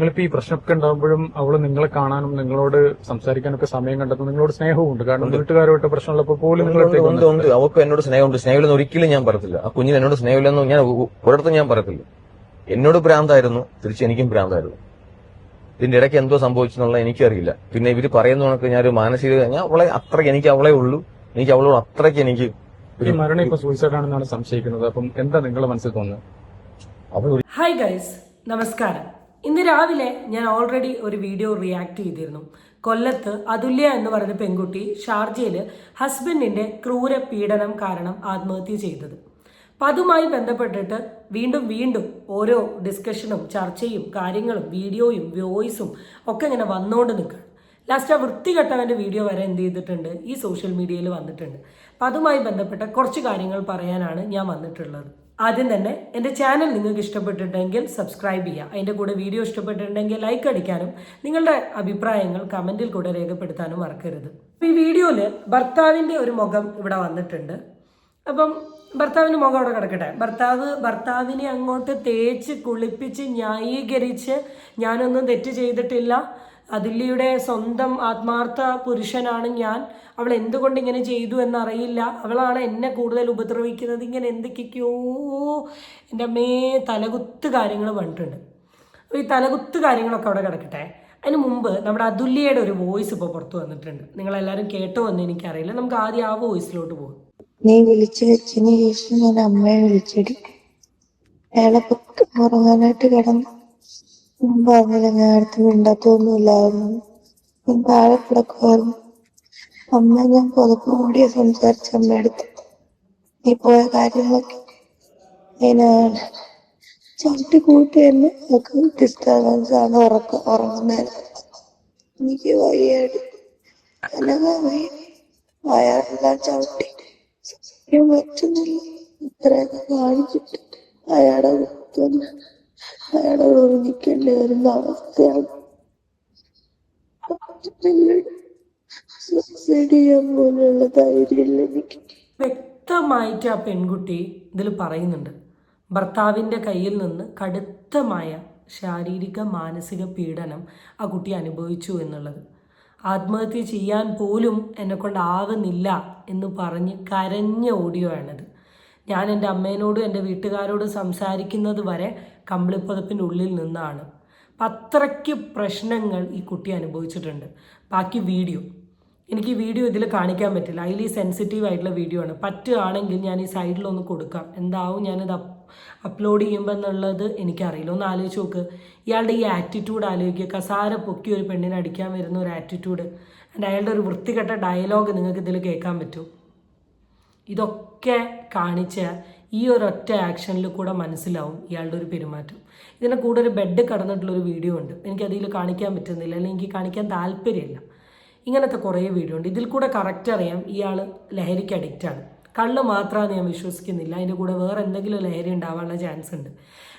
നിങ്ങളിപ്പോ ഈ പ്രശ്നമൊക്കെ ഉണ്ടാകുമ്പോഴും അവൾ നിങ്ങളെ കാണാനും നിങ്ങളോട് സംസാരിക്കാനൊക്കെ സമയം കണ്ടെത്തും. നിങ്ങളോട് സ്നേഹവും ഉണ്ട്. കാരണം വീട്ടുകാരുമായിട്ട് പ്രശ്നമുള്ളപ്പോൾ പോലും ഉണ്ട്, നിങ്ങളെ ഉണ്ട് ഉണ്ട്. അവർക്ക് എന്നോട് സ്നേഹമുണ്ട്. സ്നേഹമില്ലെന്ന് ഒരിക്കലും ഞാൻ പറയത്തില്ല. ആ കുഞ്ഞിന് എന്നോട് സ്നേഹമില്ലെന്ന് ഞാൻ ഒരിടത്തും ഞാൻ പറയത്തില്ല. എന്നോട് ഭ്രാന്തായിരുന്നു. തിരിച്ച് എനിക്കും ഭ്രാന്തായിരുന്നു. ഇതിന്റെ ഇടയ്ക്ക് എന്തോ സംഭവിച്ചെന്നുള്ള എനിക്കറിയില്ല. പിന്നെ ഇവർ പറയുന്ന കണക്ക് ഞാൻ ഒരു മാനസിക ഞാൻ അവളെ അത്രയ്ക്ക് എനിക്ക് അവളെ ഉള്ളൂ. എനിക്ക് അവളോട് അത്രയ്ക്ക് എനിക്ക് ഈ മരണം ഇപ്പൊ സൂയിസൈഡ് ആണെന്നാണ് സംശയിക്കുന്നത്. അപ്പം എന്താ നിങ്ങളുടെ മനസ്സിൽ തോന്നുന്നത്? ഹായ് ഗൈസ് നമസ്കാരം. ഇന്ന് രാവിലെ ഞാൻ ഓൾറെഡി ഒരു വീഡിയോ റിയാക്ട് ചെയ്തിരുന്നു. കൊല്ലത്ത് അതുല്യ എന്ന് പറയുന്ന പെൺകുട്ടി ഷാർജയിൽ ഹസ്ബൻഡിന്റെ ക്രൂര പീഡനം കാരണം ആത്മഹത്യ ചെയ്തത്. അപ്പം അതുമായി ബന്ധപ്പെട്ടിട്ട് വീണ്ടും വീണ്ടും ഓരോ ഡിസ്കഷനും ചർച്ചയും കാര്യങ്ങളും വീഡിയോയും വോയിസും ഒക്കെ ഇങ്ങനെ വന്നുകൊണ്ട് നിൽക്കുകയാണ് ലാസ്റ്റ് ആ വൃത്തികെട്ടവന്റെ വീഡിയോ വരെ എന്ത് ചെയ്തിട്ടുണ്ട്? ഈ സോഷ്യൽ മീഡിയയിൽ വന്നിട്ടുണ്ട്. അപ്പം അതുമായി ബന്ധപ്പെട്ട കുറച്ച് കാര്യങ്ങൾ പറയാനാണ് ഞാൻ വന്നിട്ടുള്ളത്. ആദ്യം തന്നെ എന്റെ ചാനൽ നിങ്ങൾക്ക് ഇഷ്ടപ്പെട്ടിട്ടുണ്ടെങ്കിൽ സബ്സ്ക്രൈബ് ചെയ്യുക. അതിന്റെ കൂടെ വീഡിയോ ഇഷ്ടപ്പെട്ടിട്ടുണ്ടെങ്കിൽ ലൈക്ക് അടിക്കാനും നിങ്ങളുടെ അഭിപ്രായങ്ങൾ കമന്റിൽ കൂടെ രേഖപ്പെടുത്താനും മറക്കരുത്. ഈ വീഡിയോയിൽ ഭർത്താവിന്റെ ഒരു മുഖം ഇവിടെ വന്നിട്ടുണ്ട്. അപ്പം ഭർത്താവിന്റെ മുഖം അവിടെ കിടക്കട്ടെ. ഭർത്താവ് ഭർത്താവിനെ അങ്ങോട്ട് തേച്ച് കുളിപ്പിച്ച് ന്യായീകരിച്ച് ഞാനൊന്നും തെറ്റ് ചെയ്തിട്ടില്ല. അതുല്യയുടെ സ്വന്തം ആത്മാർത്ഥ പുരുഷനാണ് ഞാൻ. അവൾ എന്തുകൊണ്ട് ഇങ്ങനെ ചെയ്തു എന്നറിയില്ല. അവളാണ് എന്നെ കൂടുതൽ ഉപദ്രവിക്കുന്നത്. ഇങ്ങനെ എന്തൊക്കെയൊക്കെയോ എന്റെ അമ്മേ തലകുത്ത് കാര്യങ്ങൾ പറഞ്ഞിട്ടുണ്ട്. അപ്പോൾ ഈ തലകുത്ത് കാര്യങ്ങളൊക്കെ അവിടെ കിടക്കട്ടെ. അതിന് മുമ്പ് നമ്മുടെ അതുല്യയുടെ ഒരു വോയിസ് ഇപ്പോൾ പുറത്തു വന്നിട്ടുണ്ട്. നിങ്ങളെല്ലാവരും കേട്ടോ എന്ന് എനിക്കറിയില്ല. നമുക്ക് ആദ്യം ആ വോയിസിലോട്ട് പോകും നീ വിളിച്ചു വെച്ചതിന് ശേഷം ഞാൻ അമ്മയെ വിളിച്ചിട്ട് അയാളെ ഉറങ്ങാനായിട്ട് കിടന്നു. പറഞ്ഞില്ല ഞാൻ അടുത്ത് മിണ്ടാത്തൊന്നുമില്ലായിരുന്നു ഞാൻ താഴെ കിടക്കുമായിരുന്നു അമ്മ ഞാൻ പുതപ്പ് കൂടിയ സംസാരിച്ച അമ്മയടുത്ത് നീ പോയ കാര്യങ്ങളൊക്കെ അതിനാണ് ചവിട്ടി കൂട്ടി തന്നെ ഒക്കെ ഡിസ്റ്റർബൻസ് ആണ് ഉറക്ക ഉറങ്ങുന്നത് എനിക്ക് വയ്യാടി അനങ്ങാൻ വയ്യ വയറെല്ലാം ചവിട്ടി സഹിക്കാൻ പറ്റുന്നില്ല ഇത്രയൊക്കെ കാണിച്ചിട്ട് അയാളെ അയാളെ ഓർമ്മിക്കേണ്ടി വരുന്ന അവസ്ഥയാണ്. വ്യക്തമായിട്ട് ആ പെൺകുട്ടി ഇതിൽ പറയുന്നുണ്ട്. ഭർത്താവിന്റെ കയ്യിൽ നിന്ന് കടുത്തമായ ശാരീരിക മാനസിക പീഡനം ആ കുട്ടി അനുഭവിച്ചു എന്നുള്ളത്. ആത്മഹത്യ ചെയ്യാൻ പോലും എന്നെ കൊണ്ടാകുന്നില്ല എന്ന് പറഞ്ഞ് കരഞ്ഞ ഓഡിയോ ആണിത്. ഞാൻ എന്റെ അമ്മേനോടും എന്റെ വീട്ടുകാരോടും സംസാരിക്കുന്നത് വരെ കമ്പിളിപ്പുതപ്പിന്റെ ഉള്ളിൽ നിന്നാണ്. അത്രയ്ക്ക് പ്രശ്നങ്ങൾ ഈ കുട്ടി അനുഭവിച്ചിട്ടുണ്ട്. ബാക്കി വീഡിയോ. എനിക്ക് ഈ വീഡിയോ ഇതിൽ കാണിക്കാൻ പറ്റില്ല. അതിൽ സെൻസിറ്റീവ് ആയിട്ടുള്ള വീഡിയോ ആണ്. പറ്റുകയാണെങ്കിൽ ഞാൻ ഈ സൈഡിലൊന്ന് കൊടുക്കാം. എന്താവും ഞാനിത് അപ്ലോഡ് ചെയ്യുമ്പോൾ എന്നുള്ളത് എനിക്കറിയില്ല. ഒന്ന് ആലോചിച്ച് നോക്ക്. ഇയാളുടെ ഈ ആറ്റിറ്റ്യൂഡ് ആലോചിക്കുക. കസാര പൊക്കി ഒരു പെണ്ണിനെ അടിക്കാൻ വരുന്ന ഒരു ആറ്റിറ്റ്യൂഡ് ആൻഡ് അയാളുടെ ഒരു വൃത്തികെട്ട ഡയലോഗ് നിങ്ങൾക്ക് ഇതിൽ കേൾക്കാൻ പറ്റും. ഇതൊക്കെ കാണിച്ച ഈ ഒരൊറ്റ ആക്ഷനിൽ കൂടെ മനസ്സിലാവും ഇയാളുടെ ഒരു പെരുമാറ്റം. ഇതിനെ കൂടെ ഒരു ബെഡ് കടന്നിട്ടുള്ളൊരു വീഡിയോ ഉണ്ട്. എനിക്ക് എനിക്കതിൽ കാണിക്കാൻ പറ്റുന്നില്ല അല്ലെങ്കിൽ എനിക്ക് കാണിക്കാൻ താല്പര്യമില്ല. ഇങ്ങനത്തെ കുറേ വീഡിയോ ഉണ്ട്. ഇതിൽ കൂടെ കറക്റ്റ് അറിയാം ഇയാൾ ലഹരിക്ക് അഡിക്റ്റാണ് കള്ള് മാത്രമാണ് ഞാൻ വിശ്വസിക്കുന്നില്ല. അതിന്റെ കൂടെ വേറെ എന്തെങ്കിലും ലഹരി ഉണ്ടാവാനുള്ള ചാൻസ് ഉണ്ട്.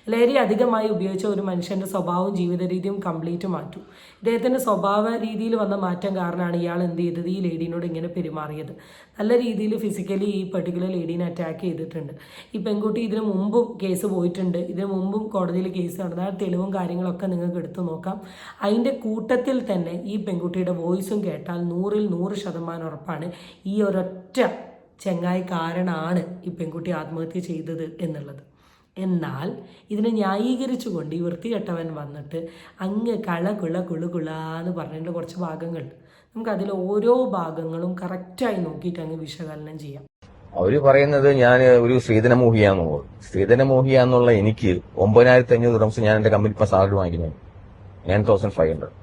ലഹരി അധികമായി ഉപയോഗിച്ച ഒരു മനുഷ്യന്റെ സ്വഭാവവും ജീവിത രീതിയും കംപ്ലീറ്റ് മാറ്റും. ഇദ്ദേഹത്തിന്റെ സ്വഭാവ രീതിയിൽ വന്ന മാറ്റം കാരണമാണ് ഇയാൾ എന്ത് ചെയ്തത്? ഈ ലേഡീനോട് ഇങ്ങനെ പെരുമാറിയത്. നല്ല രീതിയിൽ ഫിസിക്കലി ഈ പെർട്ടിക്കുലർ ലേഡീനെ അറ്റാക്ക് ചെയ്തിട്ടുണ്ട്. ഈ പെൺകുട്ടി ഇതിനു മുമ്പും കേസ് പോയിട്ടുണ്ട്. ഇതിനു മുമ്പും കോടതിയിൽ കേസ് നടന്ന. തെളിവും കാര്യങ്ങളൊക്കെ നിങ്ങൾക്ക് എടുത്തു നോക്കാം. അതിന്റെ കൂട്ടത്തിൽ തന്നെ ഈ പെൺകുട്ടിയുടെ വോയിസും കേട്ടാൽ നൂറിൽ നൂറ് ശതമാനം ഉറപ്പാണ് ഈ ഒരൊറ്റ ചെങ്ങായി കാരണമാണ് ഈ പെൺകുട്ടി ആത്മഹത്യ ചെയ്തത് എന്നുള്ളത്. എന്നാൽ ഇതിനെ ന്യായീകരിച്ചുകൊണ്ട് ഈ വൃത്തികെട്ടവൻ വന്നിട്ട് അങ്ങ് കള കുള കുളു കുളാന്ന് പറഞ്ഞതിന്റെ കുറച്ച് ഭാഗങ്ങൾ നമുക്ക് അതിൽ ഓരോ ഭാഗങ്ങളും കറക്റ്റായി നോക്കിയിട്ട് അങ്ങ് വിശകലനം ചെയ്യാം. അവർ പറയുന്നത് ഞാൻ ഒരു സ്ത്രീധനമോഹിയാന്നുള്ളത് സ്ത്രീധനമോഹിയാന്നുള്ള എനിക്ക് ഒമ്പതിനായിരത്തി അഞ്ഞൂറ് ഡ്രംസ് ഞാൻ എന്റെ കമ്പനി ഇപ്പൊ സാലറി വാങ്ങിക്കുന്നത് നയൻ തൗസൻഡ് ഫൈവ് ഹൺഡ്രഡ്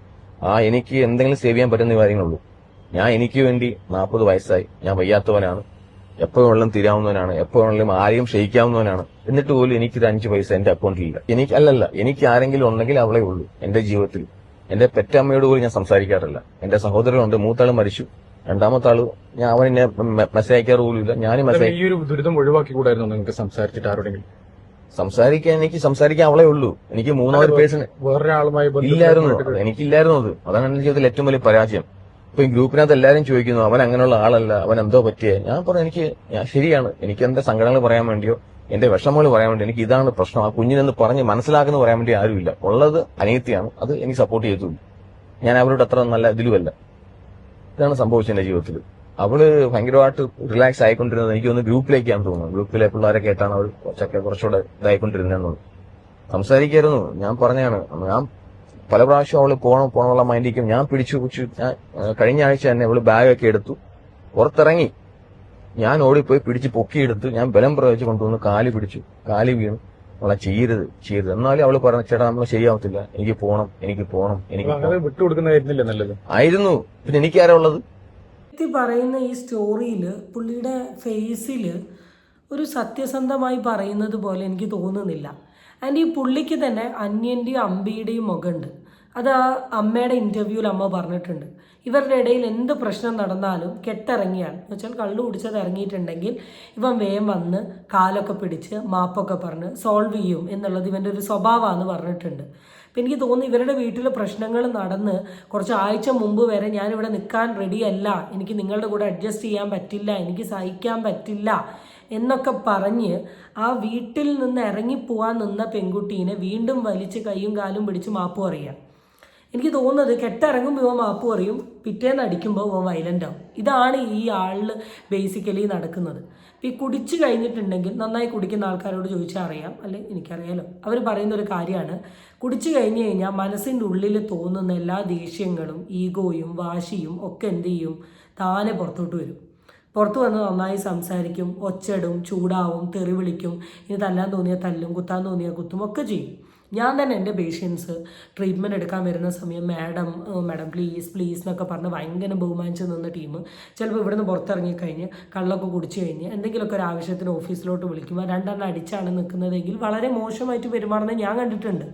ആ എനിക്ക് എന്തെങ്കിലും സേവ് ചെയ്യാൻ പറ്റുന്ന കാര്യങ്ങളുള്ളൂ ഞാൻ എനിക്ക് വേണ്ടി നാൽപ്പത് വയസ്സായി. ഞാൻ വയ്യാത്തവനാണ്. എപ്പോ വേണമെങ്കിലും തീരാവുന്നവനാണ് എപ്പോ വേണമെങ്കിലും ആരെയും ക്ഷയിക്കാവുന്നവനാണ്. എന്നിട്ട് പോലും എനിക്കൊരു അഞ്ച് പൈസ എന്റെ അക്കൗണ്ടിലില്ല. എനിക്ക് അല്ലല്ല എനിക്ക് ആരെങ്കിലും ഉണ്ടെങ്കിൽ അവളെ ഉള്ളൂ എന്റെ ജീവിതത്തിൽ. എന്റെ പെറ്റമ്മയോട് പോലും ഞാൻ സംസാരിക്കാറില്ല. എന്റെ സഹോദരനുണ്ട് മൂത്താൾ മരിച്ചു. രണ്ടാമത്തെ ആൾ ഞാൻ അവൻ എന്നെ മെസ്സേജ് അയക്കാറ് പോലും ഞാൻ ഞാനും മെസ്സേജ് ഈ ഒരു ദുരിതം ഒഴിവാക്കി കൂടായിരുന്നു നിങ്ങൾക്ക് സംസാരിച്ചിട്ട് ആരോടെങ്കിലും? സംസാരിക്കാൻ എനിക്ക് സംസാരിക്കാൻ അവളെ ഉള്ളൂ. എനിക്ക് മൂന്നാമത് പേഴ്സൺ വേറൊരാളുമായി ഇല്ലായിരുന്നു. എനിക്കില്ലായിരുന്നു അത്. അതാണ് എന്റെ ജീവിതത്തിൽ ഏറ്റവും വലിയ പരാജയം. ഇപ്പൊ ഈ ഗ്രൂപ്പിനകത്ത് എല്ലാരും ചോദിക്കുന്നു അവൻ അങ്ങനെയുള്ള ആളല്ല അവൻ എന്തോ പറ്റിയ? ഞാൻ പറഞ്ഞു എനിക്ക് ഞാൻ ശരിയാണ്. എനിക്ക് എന്റെ സങ്കടങ്ങൾ പറയാൻ വേണ്ടിയോ എന്റെ വിഷമങ്ങൾ പറയാൻ വേണ്ടി എനിക്ക് ഇതാണ് പ്രശ്നം. ആ കുഞ്ഞിനെന്ന് പറഞ്ഞ് മനസ്സിലാക്കുന്ന പറയാൻ വേണ്ടി ആരുമില്ല. ഉള്ളത് അനിയത്തിയാണ്. അത് എനിക്ക് സപ്പോർട്ട് ചെയ്തു ഞാൻ അവരോട് അത്ര നല്ല ഇതിലുമല്ല. ഇതാണ് സംഭവിച്ചത് എന്റെ ജീവിതത്തിൽ. അവൾ ഭയങ്കരമായിട്ട് റിലാക്സ് ആയിക്കൊണ്ടിരുന്നത് എനിക്ക് ഒന്ന് ഗ്രൂപ്പിലേക്കാണ് തോന്നുന്നത്. ഗ്രൂപ്പിലെ പിള്ളേരൊക്കെ കേട്ടാണ് അവൾ കുറച്ചൊക്കെ കുറച്ചുകൂടെ ഇതായിക്കൊണ്ടിരുന്നത് സംസാരിക്കായിരുന്നു. ഞാൻ പറഞ്ഞാണ് ഞാൻ പല പ്രാവശ്യം അവൾ പോണം പോകണമുള്ള മൈൻഡിക്കും ഞാൻ പിടിച്ചു പിടിച്ചു കഴിഞ്ഞ ആഴ്ച തന്നെ അവൾ ബാഗൊക്കെ എടുത്തു പുറത്തിറങ്ങി. ഞാൻ ഓടിപ്പോയി പിടിച്ച് പൊക്കിയെടുത്ത് ഞാൻ ബലം പ്രയോഗിച്ച് കൊണ്ടുവന്ന് കാൽ പിടിച്ചു. കാൽ വീണു. അവളെ ചെയ്യരുത് ചെയ്യരുത് എന്നാലും അവൾ പറഞ്ഞു ചേട്ടാ നമ്മൾ ശരിയാവത്തില്ല. എനിക്ക് പോണം എനിക്ക് പോണം എനിക്ക് വിട്ടുകൊടുക്കുന്നതായിരുന്നില്ല നല്ലത്? ആയിരുന്നു. പിന്നെ എനിക്കാരാ ഉള്ളത്? വ്യക്തി പറയുന്ന ഈ സ്റ്റോറിയിൽ പുള്ളിയുടെ ഫേസിൽ ഒരു സത്യസന്ധമായി പറയുന്നത് പോലെ എനിക്ക് തോന്നുന്നില്ല. ആൻഡ് ഈ പുള്ളിക്ക് തന്നെ അന്യന്റെയും അമ്പിയുടെയും മുഖമുണ്ട്. അത് ആ അമ്മയുടെ ഇന്റർവ്യൂവിൽ അമ്മ പറഞ്ഞിട്ടുണ്ട്. ഇവരുടെ ഇടയിൽ എന്ത് പ്രശ്നം നടന്നാലും കെട്ടിറങ്ങിയാണ്. എന്ന് വെച്ചാൽ കള്ളു കുടിച്ചത് ഇറങ്ങിയിട്ടുണ്ടെങ്കിൽ ഇവൻ വേഗം വന്ന് കാലൊക്കെ പിടിച്ച് മാപ്പൊക്കെ പറഞ്ഞ് സോൾവ് ചെയ്യും എന്നുള്ളത് ഇവന്റെ ഒരു സ്വഭാവമാണെന്ന് പറഞ്ഞിട്ടുണ്ട്. അപ്പം എനിക്ക് തോന്നുന്നു ഇവരുടെ വീട്ടിൽ പ്രശ്നങ്ങൾ നടന്ന് കുറച്ച് ആഴ്ച മുമ്പ് വരെ ഞാനിവിടെ നിൽക്കാൻ റെഡി അല്ല. എനിക്ക് നിങ്ങളുടെ കൂടെ അഡ്ജസ്റ്റ് ചെയ്യാൻ പറ്റില്ല. എനിക്ക് സഹിക്കാൻ പറ്റില്ല എന്നൊക്കെ പറഞ്ഞ് ആ വീട്ടിൽ നിന്ന് ഇറങ്ങിപ്പോവാൻ നിന്ന പെൺകുട്ടീനെ വീണ്ടും വലിച്ച് കൈയും കാലും പിടിച്ച് മാപ്പ് പറയുക എനിക്ക് തോന്നുന്നത് കെട്ടിറങ്ങുമ്പോൾ ഇവൻ മാപ്പ് പറയും പിറ്റേന്ന് അടിക്കുമ്പോൾ ഇവൻ വയലന്റ് ആവും. ഇതാണ് ഈ ആളിൽ ബേസിക്കലി നടക്കുന്നത്. ഈ കുടിച്ചു കഴിഞ്ഞിട്ടുണ്ടെങ്കിൽ നന്നായി കുടിക്കുന്ന ആൾക്കാരോട് ചോദിച്ചാൽ അറിയാം അല്ലെ? എനിക്കറിയാലോ. അവർ പറയുന്ന ഒരു കാര്യമാണ് കുടിച്ചു കഴിഞ്ഞ് കഴിഞ്ഞാൽ മനസ്സിന്റെ ഉള്ളിൽ തോന്നുന്ന എല്ലാ ദേഷ്യങ്ങളും ഈഗോയും വാശിയും ഒക്കെ എന്ത് ചെയ്യും? താനെ പുറത്തോട്ട് വരും. പുറത്ത് വന്ന് നന്നായി സംസാരിക്കും ഒച്ചടും ചൂടാവും തെറി വിളിക്കും. ഇനി തല്ലാൻ തോന്നിയാൽ തല്ലും കുത്താൻ തോന്നിയാൽ കുത്തും ഒക്കെ ചെയ്യും. ഞാൻ തന്നെ എന്റെ പേഷ്യൻസ് ട്രീറ്റ്മെന്റ് എടുക്കാൻ വരുന്ന സമയം മാഡം മാഡം പ്ലീസ് പ്ലീസ് എന്നൊക്കെ പറഞ്ഞ് ഭയങ്കര ബഹുമാനിച്ച് നിന്ന ടീം ചിലപ്പോൾ ഇവിടുന്ന് പുറത്തിറങ്ങിക്കഴിഞ്ഞ് കള്ളൊക്കെ കുടിച്ച് കഴിഞ്ഞ് എന്തെങ്കിലുമൊക്കെ ഒരു ആവശ്യത്തിന് ഓഫീസിലോട്ട് വിളിക്കുമ്പോൾ രണ്ടെണ്ണം അടിച്ചാണ് നിൽക്കുന്നതെങ്കിൽ വളരെ മോശമായിട്ട് പെരുമാറുന്നത് ഞാൻ കണ്ടിട്ടുണ്ട്.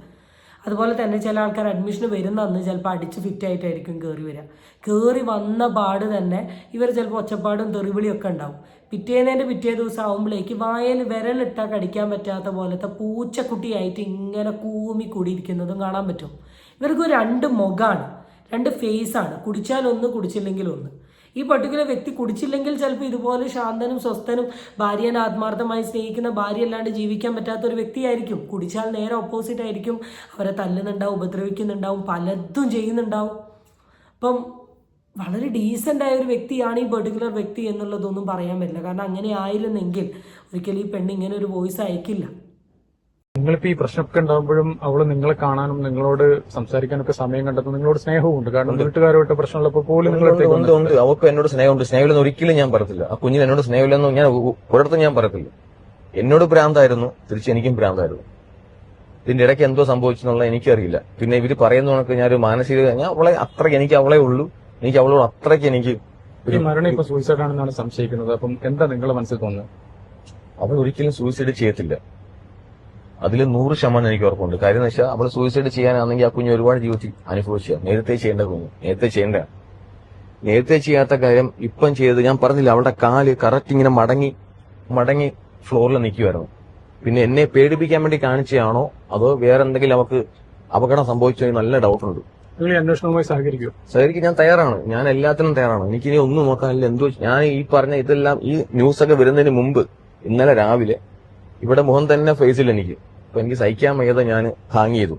അതുപോലെ തന്നെ ചില ആൾക്കാർ അഡ്മിഷന് വരുന്ന അന്ന് ചിലപ്പോൾ അടിച്ച് ഫിറ്റ് ആയിട്ടായിരിക്കും കയറി വരിക കയറി വന്ന പാട് തന്നെ ഇവർ ചിലപ്പോൾ ഒച്ചപ്പാടും തെറിവിളിയൊക്കെ ഉണ്ടാവും. പിറ്റേന്നതിന്റെ പിറ്റേ ദിവസം ആകുമ്പോഴേക്ക് വായൽ വിരലിട്ടാൽ കടിക്കാൻ പറ്റാത്ത പോലത്തെ പൂച്ചക്കുട്ടിയായിട്ട് ഇങ്ങനെ കൂമി കൂടിയിരിക്കുന്നതും കാണാൻ പറ്റും. ഇവർക്ക് രണ്ട് മുഖമാണ് രണ്ട് ഫേസാണ് കുടിച്ചാൽ ഒന്ന് ഒന്ന് ഈ പർട്ടിക്കുലർ വ്യക്തി കുടിച്ചില്ലെങ്കിൽ ചിലപ്പോൾ ഇതുപോലെ ശാന്തനും സ്വസ്ഥനും ഭാര്യനെ ആത്മാർത്ഥമായി സ്നേഹിക്കുന്ന ഭാര്യ അല്ലാണ്ട് ജീവിക്കാൻ പറ്റാത്ത ഒരു വ്യക്തിയായിരിക്കും. കുടിച്ചാൽ നേരെ ഓപ്പോസിറ്റ് ആയിരിക്കും. അവരെ തല്ലുന്നുണ്ടാവും ഉപദ്രവിക്കുന്നുണ്ടാവും പലതും ചെയ്യുന്നുണ്ടാവും. അപ്പം വളരെ ഡീസന്റ് ആയ ഒരു വ്യക്തിയാണ് ഈ പെർട്ടിക്കുലർ വ്യക്തി എന്നുള്ളതൊന്നും പറയാൻ പറ്റില്ല. കാരണം അങ്ങനെ ആയിരുന്നെങ്കിൽ ഒരിക്കലും ഈ പെണ്ണ് ഇങ്ങനെ ഒരു വോയിസ് അയക്കില്ല. നിങ്ങളിപ്പോ ഈ പ്രശ്നമൊക്കെ ഉണ്ടാകുമ്പോഴും അവൾ നിങ്ങളെ കാണാനും നിങ്ങളോട് സംസാരിക്കാനൊക്കെ സമയം കണ്ടെത്തും. നിങ്ങളോട് സ്നേഹമുണ്ട് ഉണ്ട്. കാരണം വീട്ടുകാരുമായിട്ട് പ്രശ്നമുള്ളപ്പോൾ പോലും നിങ്ങളടുത്തേക്ക് ഉണ്ട് എന്നോട് സ്നേഹമുണ്ട്. സ്നേഹമില്ലെന്ന് ഒരിക്കലും ഞാൻ പറയത്തില്ല. ആ കുഞ്ഞിന് എന്നോട് സ്നേഹമില്ലെന്ന് ഞാൻ ഒരിടത്തും ഞാൻ പറയത്തില്ല. എന്നോട് ഭ്രാന്തായിരുന്നു. തിരിച്ച് എനിക്കും ഭ്രാന്തായിരുന്നു. ഇതിന്റെ ഇടയ്ക്ക് എന്തോ സംഭവിച്ചെന്നുള്ള എനിക്കറിയില്ല. പിന്നെ ഇവർ പറയുന്ന കണക്ക് ഞാൻ ഒരു മാനസിക ഞാൻ അവളെ അത്രയ്ക്ക് എനിക്ക് അവളെ ഉള്ളൂ. എനിക്ക് അവളോട് അത്രയ്ക്ക് എനിക്ക് ഈ മരണം ഇപ്പൊ സൂയിസൈഡ് ആണെന്നാണ് സംശയിക്കുന്നത്. അപ്പം എന്താ നിങ്ങളുടെ മനസ്സിൽ തോന്നുന്നത്? അവൾ ഒരിക്കലും സൂയിസൈഡ് ചെയ്യത്തില്ല. അതിൽ നൂറ് ശതമാനം എനിക്ക് ഉറപ്പുണ്ട്. കാര്യം എന്ന് വെച്ചാൽ അവൾ സൂയിസൈഡ് ചെയ്യാനാണെങ്കിൽ ആ കുഞ്ഞ് ഒരുപാട് ജീവിതത്തിൽ അനുഭവിച്ച നേരത്തെ ചെയ്യേണ്ട കുഞ്ഞ്. നേരത്തെ ചെയ്യേണ്ട. നേരത്തെ ചെയ്യാത്ത കാര്യം ഇപ്പം ചെയ്തത് ഞാൻ പറഞ്ഞില്ല അവളുടെ കാൽ കറക്റ്റ് ഇങ്ങനെ മടങ്ങി മടങ്ങി ഫ്ലോറിൽ നിൽക്കുമായിരുന്നു പിന്നെ എന്നെ പേടിപ്പിക്കാൻ വേണ്ടി കാണിച്ചതാണോ അതോ വേറെ എന്തെങ്കിലും അവർക്ക് അപകടം സംഭവിച്ചോ എന്ന് നല്ല ഡൗട്ടുണ്ട് അന്വേഷണവുമായി സഹകരിക്കും. സഹകരിക്കും ഞാൻ തയ്യാറാണ്. ഞാൻ എല്ലാത്തിനും തയ്യാറാണ്. എനിക്കിനി ഒന്നും നോക്കാനില്ല എന്തോ ഞാൻ ഈ പറഞ്ഞ ഇതെല്ലാം ഈ ന്യൂസ് ഒക്കെ വരുന്നതിന് മുമ്പ് ഇന്നലെ രാവിലെ ഇവിടെ മുഖം തന്നെ ഫേസിൽ എനിക്ക്. അപ്പൊ എനിക്ക് സഹിക്കാൻ വയ്യാതെ ഞാൻ ഹാങ് ചെയ്തു.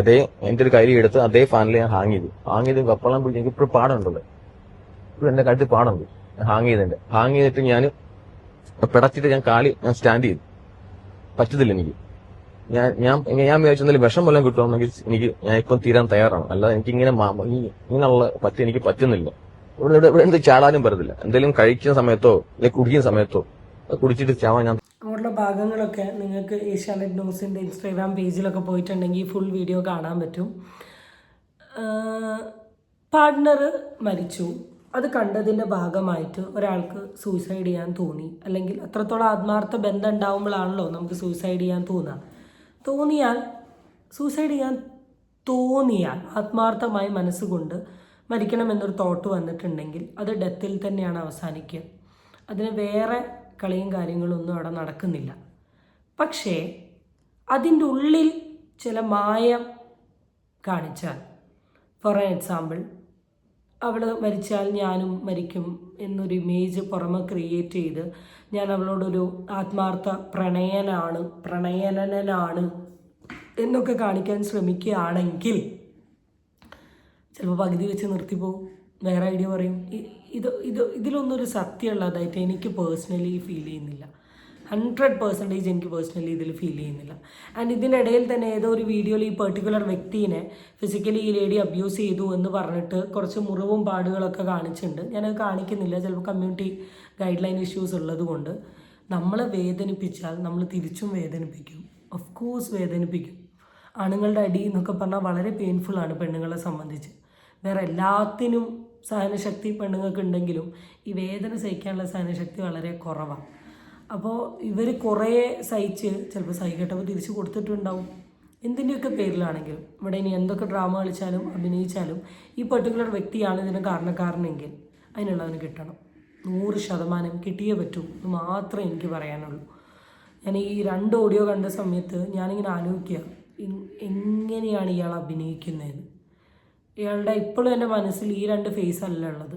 അതേ എന്റെ ഒരു കയ്യിൽ എടുത്ത് അതേ ഫാനിൽ ഞാൻ ഹാങ് ചെയ്തു. ഹാങ് ചെയ്ത് കപ്പളം പിടിച്ച് എനിക്ക് ഇപ്പോഴും പാടുണ്ടല്ലോ. ഇപ്പോഴും എന്റെ കഴുത്തിൽ പാടുണ്ട്. ഹാങ് ചെയ്തിട്ട് ഹാങ് ചെയ്തിട്ട് ഞാൻ പിടച്ചിട്ട് ഞാൻ കാലി ഞാൻ സ്റ്റാൻഡ് ചെയ്തു. പറ്റത്തില്ല എനിക്ക്. ഞാൻ ഞാൻ ഞാൻ വിചാരിച്ചെന്നാലും വിഷം വല്ലതും കിട്ടുവാണെങ്കിൽ എനിക്ക് ഞാൻ ഇപ്പം തീരാൻ തയ്യാറാണ്. അല്ലാതെ എനിക്ക് ഇങ്ങനെ ഇങ്ങനെയുള്ള പറ്റി എനിക്ക് പറ്റുന്നില്ല. ഇവിടെ ഇവിടെ എന്ത് ചാടാനും പറ്റത്തില്ല. എന്തെങ്കിലും കഴിക്കുന്ന സമയത്തോ അല്ലെങ്കിൽ കുടിക്കുന്ന സമയത്തോ കുടിച്ചിട്ട് ചാവാൻ ഞാൻ അങ്ങോട്ടുള്ള ഭാഗങ്ങളൊക്കെ നിങ്ങൾക്ക് ഏഷ്യാനെറ്റ് ന്യൂസിന്റെ ഇൻസ്റ്റാഗ്രാം പേജിലൊക്കെ പോയിട്ടുണ്ടെങ്കിൽ ഫുൾ വീഡിയോ കാണാൻ പറ്റും. പാർട്ട്ണർ മരിച്ചു. അത് കണ്ടതിന്റെ ഭാഗമായിട്ട് ഒരാൾക്ക് സൂയിസൈഡ് ചെയ്യാൻ തോന്നി. അല്ലെങ്കിൽ അത്രത്തോളം ആത്മാർത്ഥ ബന്ധം ഉണ്ടാവുമ്പോഴാണല്ലോ നമുക്ക് സൂയിസൈഡ് ചെയ്യാൻ തോന്നുക തോന്നിയാൽ സൂയിസൈഡ് ചെയ്യാൻ തോന്നിയാൽ ആത്മാർത്ഥമായി മനസ്സുകൊണ്ട് മരിക്കണമെന്നൊരു തോട്ട് വന്നിട്ടുണ്ടെങ്കിൽ അത് ഡെത്തിൽ തന്നെയാണ് അവസാനിക്കുക. അതിന് വേറെ കളിയും കാര്യങ്ങളൊന്നും അവിടെ നടക്കുന്നില്ല. പക്ഷേ അതിന്റെ ഉള്ളിൽ ചില മായം കാണിച്ചാൽ ഫോർ എക്സാമ്പിൾ അവൾ മരിച്ചാൽ ഞാനും മരിക്കും എന്നൊരു ഇമേജ് പുറമെ ക്രിയേറ്റ് ചെയ്ത് ഞാൻ അവളോടൊരു ആത്മാർത്ഥ പ്രണയനാണ് പ്രണയനനാണ് എന്നൊക്കെ കാണിക്കാൻ ശ്രമിക്കുകയാണെങ്കിൽ ചിലപ്പോൾ പകുതി വെച്ച് നിർത്തിപ്പോവും. വേറെ ഐഡിയ പറയും. ഇത് ഇത് ഇതിലൊന്നും ഒരു സത്യമുള്ളതായിട്ട് എനിക്ക് പേഴ്സണലി ഫീൽ ചെയ്യുന്നില്ല. ഹൺഡ്രഡ് പെർസെന്റേജ് എനിക്ക് പേഴ്സണലി ഇതിൽ ഫീൽ ചെയ്യുന്നില്ല. ആൻഡ് ഇതിനിടയിൽ തന്നെ ഏതോ ഒരു വീഡിയോയിൽ ഈ പെർട്ടിക്കുലർ വ്യക്തിനെ ഫിസിക്കലി ഈ ലേഡി അബ്യൂസ് ചെയ്തു എന്ന് പറഞ്ഞിട്ട് കുറച്ച് മുറിവും പാടുകളൊക്കെ കാണിച്ചിട്ടുണ്ട്. ഞാനത് കാണിക്കുന്നില്ല. ചിലപ്പോൾ കമ്മ്യൂണിറ്റി ഗൈഡ് ലൈൻ ഇഷ്യൂസ് ഉള്ളതുകൊണ്ട് നമ്മളെ വേദനിപ്പിച്ചാൽ നമ്മൾ തിരിച്ചും വേദനിപ്പിക്കും. Of course വേദനിപ്പിക്കും. ആണുങ്ങളുടെ അടി എന്നൊക്കെ പറഞ്ഞാൽ വളരെ പെയിൻഫുള്ളാണ് പെണ്ണുങ്ങളെ സംബന്ധിച്ച്. വേറെ എല്ലാത്തിനും സഹനശക്തി പെണ്ണുങ്ങൾക്ക് ഉണ്ടെങ്കിലും ഈ വേദന സഹിക്കാനുള്ള സഹനശക്തി വളരെ കുറവാണ് അപ്പോൾ ഇവർ കുറേ സഹിച്ച് ചിലപ്പോൾ സഹിക്കട്ടപ്പോൾ തിരിച്ചു കൊടുത്തിട്ടുണ്ടാവും. എന്തിന്റെയൊക്കെ പേരിലാണെങ്കിലും. ഇവിടെ ഇനി എന്തൊക്കെ ഡ്രാമ കളിച്ചാലും അഭിനയിച്ചാലും ഈ പെർട്ടിക്കുലർ വ്യക്തിയാണ് ഇതിന് കാരണക്കാരനെങ്കിൽ അതിനുള്ളവന് കിട്ടണം. നൂറ് ശതമാനം കിട്ടിയേ പറ്റൂ എന്ന് മാത്രമേ എനിക്ക് പറയാനുള്ളൂ. ഞാൻ ഈ രണ്ട് ഓഡിയോ കണ്ട സമയത്ത് ഞാനിങ്ങനെ ആലോചിക്കുക എങ്ങനെയാണ് ഇയാൾ അഭിനയിക്കുന്നതെന്ന് ഇയാളുടെ ഇപ്പോഴും എന്റെ മനസ്സിൽ ഈ രണ്ട് ഫേസ് അല്ല ഉള്ളത്.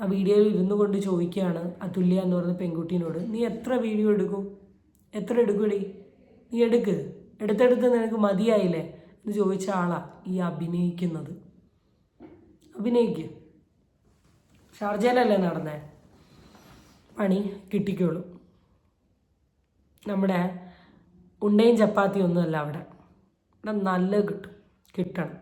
ആ വീഡിയോയിൽ ഇരുന്നു കൊണ്ട് ചോദിക്കുകയാണ് അതുല്യ എന്ന് പറയുന്ന പെൺകുട്ടീനോട് നീ എത്ര വീഡിയോ എടുക്കും? എത്ര എടുക്കൂടി നീ എടുക്ക്. എടുത്തെടുത്ത് നിനക്ക് മതിയായില്ലേ? എന്ന് ചോദിച്ച ആളാ ഈ അഭിനയിക്കുന്നത്. അഭിനയിക്കുക ഷാർജയിലല്ലേ നടന്നേ? പണി കിട്ടിക്കോളും. നമ്മുടെ ഉണ്ടയും ചപ്പാത്തി ഒന്നുമല്ല അവിടെ. ഇവിടെ നല്ല കിട്ടും. കിട്ടണം.